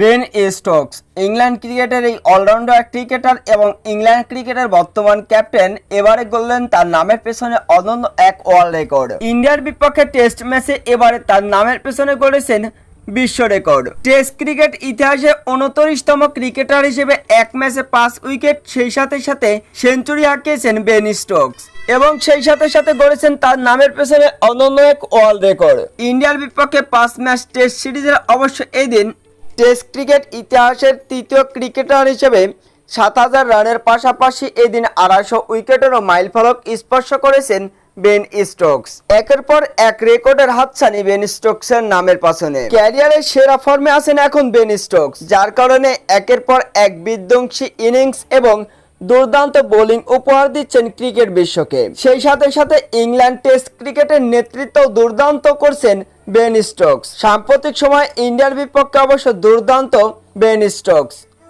Ben Stokes England ক্রিকেটের এই allrounder cricketer এবং ইংল্যান্ড ক্রিকেটের বর্তমান ক্যাপ্টেন এবারে গড়লেন তার নামের পেছনে অনন্য এক ওয়ার্ল্ড রেকর্ড। ইন্ডিয়ার বিপক্ষে টেস্ট ম্যাচে এবারে তার নামের পেছনে গড়েছেন বিশ্ব রেকর্ড। টেস্ট ক্রিকেট ইতিহাসে উনত্রিশতম ক্রিকেটার হিসেবে এক ম্যাচে পাঁচ উইকেট সেই সাথে সাথে সেঞ্চুরি হাঁকিয়েছেন বেন স্টোকস এবং সেই সাথে সাথে গড়েছেন তার নামের পেছনে অনন্য এক ওয়ার্ল্ড রেকর্ড। ইন্ডিয়ার বিপক্ষে পাঁচ ম্যাচ টেস্ট সিরিজের অবশ্য এই দিন টেস্ট ক্রিকেট ইতিহাসের তৃতীয় ক্রিকেটার হিসেবে সাত হাজার রানের পাশাপাশি এদিন আড়াইশো উইকেটেরও মাইল ফলক স্পর্শ করেছেন বেন স্টোকস। একের পর এক রেকর্ডের হাতছানি বেন স্টোকসের নামের পাছনে। ক্যারিয়ারের সেরা ফর্মে আছেন এখন বেন স্টোকস, যার কারণে একের পর এক বিধ্বংসী ইনিংস এবং দুর্দান্ত বোলিং উপহার দিচ্ছেন ক্রিকেট বিশ্বকে। সেই সাথে সাথে ইংল্যান্ড টেস্ট ক্রিকেটের নেতৃত্ব দুর্দান্ত করছেন বেন স্টোকস। সাম্প্রতিক সময় ইন্ডিয়ার বিপক্ষে অবশ্য দুর্দান্ত বেন স্টোকস।